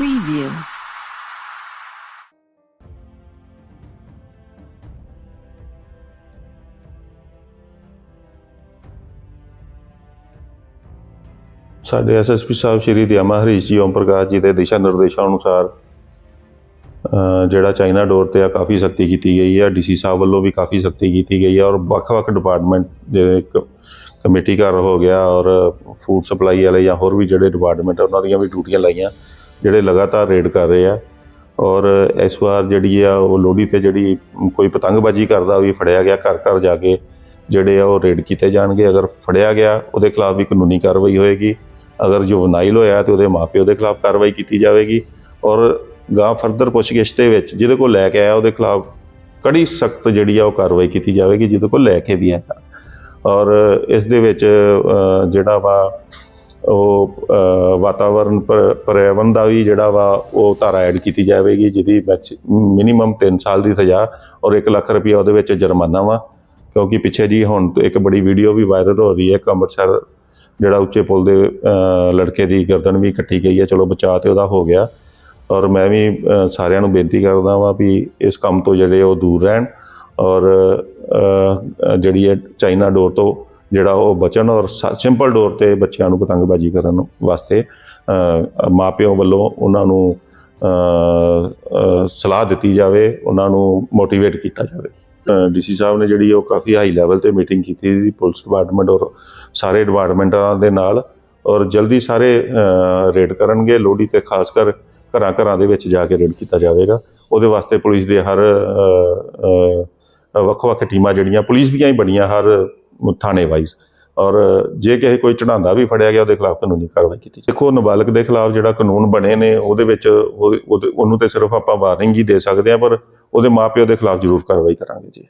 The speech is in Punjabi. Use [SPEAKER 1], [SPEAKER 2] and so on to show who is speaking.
[SPEAKER 1] review.
[SPEAKER 2] ਸਾਡੇ ਐਸਐਸਪੀ ਸਾਹਿਬ ਸ਼੍ਰੀ ਦਿਆਮਾ ਹਰੀਸ਼ ਜੀ, ਓਮ ਪ੍ਰਕਾਸ਼ ਜੀ ਦੇ ਦਿਸ਼ਾ ਨਿਰਦੇਸ਼ਾਂ ਅਨੁਸਾਰ ਜਿਹੜਾ ਚਾਈਨਾ ਡੋਰ ਤੇ ਆ ਕਾਫੀ ਸਖਤੀ ਕੀਤੀ ਗਈ ਹੈ ਡੀਸੀ ਸਾਹਿਬ ਵੱਲੋਂ ਵੀ ਕਾਫੀ ਸਖਤੀ ਕੀਤੀ ਗਈ ਹੈ ਔਰ ਵੱਖ-ਵੱਖ ਡਿਪਾਰਟਮੈਂਟ ਜਿਵੇਂ ਕਮੇਟੀ ਘਰ ਹੋ ਗਿਆ ਔਰ ਫੂਡ ਸਪਲਾਈ ਵਾਲੇ ਜਾਂ ਹੋਰ ਵੀ ਜਿਹੜੇ ਡਿਪਾਰਟਮੈਂਟ ਉਹਨਾਂ ਦੀਆਂ ਵੀ ਡਿਊਟੀਆਂ ਲਾਈਆਂ ਜਿਹੜੇ ਲਗਾਤਾਰ ਰੇਡ ਕਰ ਰਹੇ ਆ। ਔਰ ਇਸ ਵਾਰ ਜਿਹੜੀ ਆ, ਉਹ ਲੋਹੜੀ ਤੇ ਜਿਹੜੀ ਕੋਈ ਪਤੰਗਬਾਜ਼ੀ ਕਰਦਾ ਵੀ ਫੜਿਆ ਗਿਆ। ਘਰ ਘਰ ਜਾ ਕੇ ਜਿਹੜੇ ਆ, ਉਹ ਰੇਡ ਕੀਤੇ ਜਾਣਗੇ। ਅਗਰ ਫੜਿਆ ਗਿਆ, ਉਹਦੇ ਖਿਲਾਫ ਵੀ ਕਾਨੂੰਨੀ ਕਾਰਵਾਈ ਹੋਏਗੀ। ਅਗਰ ਜੁਵਨਾਈਲ ਹੋਇਆ ਤੇ ਉਹਦੇ ਮਾਪਿਓ ਦੇ ਖਿਲਾਫ ਕਾਰਵਾਈ ਕੀਤੀ ਜਾਵੇਗੀ। ਔਰ ਗਾਂ ਫਰਦਰ ਪੁੱਛਗਿੱਛ ਦੇ ਵਿੱਚ ਜਿਹਦੇ ਕੋਲ ਲੈ ਕੇ ਆਇਆ, ਉਹਦੇ ਖਿਲਾਫ ਕੜੀ ਸਖਤ ਜਿਹੜੀ ਆ, ਉਹ ਕਾਰਵਾਈ ਕੀਤੀ ਜਾਵੇਗੀ ਜਿਹਦੇ ਕੋਲ ਲੈ ਕੇ ਵੀ ਆਇਆ। ਔਰ ਇਸ ਦੇ ਵਿੱਚ ਜਿਹੜਾ ਵਾ ਉਹ ਅ, ਵਾਤਾਵਰਣ ਪਰਿਆਵਰਣ ਦਾ ਵੀ ਜਿਹੜਾ ਵਾ ਉਹ ਧਾਰਾ ਐਡ ਕੀਤੀ ਜਾਵੇਗੀ ਜਿਹਦੀ ਮਿਨੀਮਮ 3 ਸਾਲ ਦੀ ਸਜ਼ਾ ਔਰ 1 ਲੱਖ ਰੁਪਇਆ ਉਹਦੇ ਵਿੱਚ ਜੁਰਮਾਨਾ ਵਾ। ਕਿਉਂਕਿ ਪਿੱਛੇ ਜੀ ਹੁਣ ਇੱਕ ਬੜੀ ਵੀਡੀਓ ਵੀ ਵਾਇਰਲ ਹੋ ਰਹੀ ਹੈ ਕਿ ਅੰਮ੍ਰਿਤਸਰ ਜਿਹੜਾ ਉੱਚੇ ਪੁਲ ਦੇ ਲੜਕੇ ਦੀ ਗਰਦਨ ਵੀ ਕੱਟੀ ਗਈ ਹੈ ਚਲੋ ਬਚਾਅ ਤੇ ਉਹਦਾ ਹੋ ਗਿਆ। ਔਰ ਮੈਂ ਵੀ ਸਾਰਿਆਂ ਨੂੰ ਬੇਨਤੀ ਕਰਦਾ ਵਾਂ ਵੀ ਇਸ ਕੰਮ ਤੋਂ ਜਿਹੜੇ ਉਹ ਦੂਰ ਰਹਿਣ ਔਰ ਜਿਹੜੀ ਹੈ ਚਾਈਨਾ ਡੋਰ ਤੋਂ ਜਿਹੜਾ ਉਹ ਬਚਣ ਔਰ ਸਿੰਪਲ ਡੋਰ ਤੇ ਬੱਚਿਆਂ ਨੂੰ ਪਤੰਗਬਾਜ਼ੀ ਕਰਨ ਵਾਸਤੇ ਅ, ਮਾਪਿਆਂ ਵੱਲੋਂ ਉਹਨਾਂ ਨੂੰ ਸਲਾਹ ਦਿੱਤੀ ਜਾਵੇ ਉਹਨਾਂ ਨੂੰ ਮੋਟੀਵੇਟ ਕੀਤਾ ਜਾਵੇ। ਡੀਸੀ ਸਾਹਿਬ ਨੇ ਜਿਹੜੀ ਉਹ ਕਾਫੀ ਹਾਈ ਲੈਵਲ ਤੇ ਮੀਟਿੰਗ ਕੀਤੀ ਸੀ ਪੁਲਿਸ ਡਿਪਾਰਟਮੈਂਟ ਔਰ ਸਾਰੇ ਡਿਪਾਰਟਮੈਂਟਾਂ ਦੇ ਨਾਲ ਔਰ ਜਲਦੀ ਸਾਰੇ ਰੇਡ ਕਰਨਗੇ। ਲੋਹੜੀ ਤੇ ਖਾਸ ਕਰ ਘਰਾਂ ਘਰਾਂ ਦੇ ਵਿੱਚ ਜਾ ਕੇ ਰੇਡ ਕੀਤਾ ਜਾਵੇਗਾ। ਉਹਦੇ ਵਾਸਤੇ ਪੁਲਿਸ ਦੇ ਹਰ ਵੱਖ-ਵੱਖ ਟੀਮਾਂ ਜਿਹੜੀਆਂ ਪੁਲਿਸ ਦੀਆਂ ਹੀ ਬਣੀਆਂ ਹਰ ਥਾਣੇ ਵਾਈਜ਼। ਔਰ ਜੇ ਕਿਸੇ ਕੋਈ ਚੜਾਉਂਦਾ ਵੀ ਫੜਿਆ ਗਿਆ, ਉਹਦੇ ਖਿਲਾਫ ਕਾਨੂੰਨੀ ਕਾਰਵਾਈ ਕੀਤੀ ਦੇਖੋ, ਨਾਬਾਲਗ ਦੇ ਖਿਲਾਫ ਜਿਹੜਾ ਕਾਨੂੰਨ ਬਣੇ ਨੇ, ਉਹਦੇ ਵਿੱਚ ਉਹ- ਉਹਦੇ- ਉਹਨੂੰ ਤੇ ਸਿਰਫ ਆਪਾਂ ਵਾਰਨਿੰਗ ਹੀ ਦੇ ਸਕਦੇ ਹਾਂ, ਪਰ ਉਹਦੇ ਮਾਪਿਓ ਦੇ ਖਿਲਾਫ ਜ਼ਰੂਰ ਕਾਰਵਾਈ ਕਰਾਂਗੇ ਜੀ।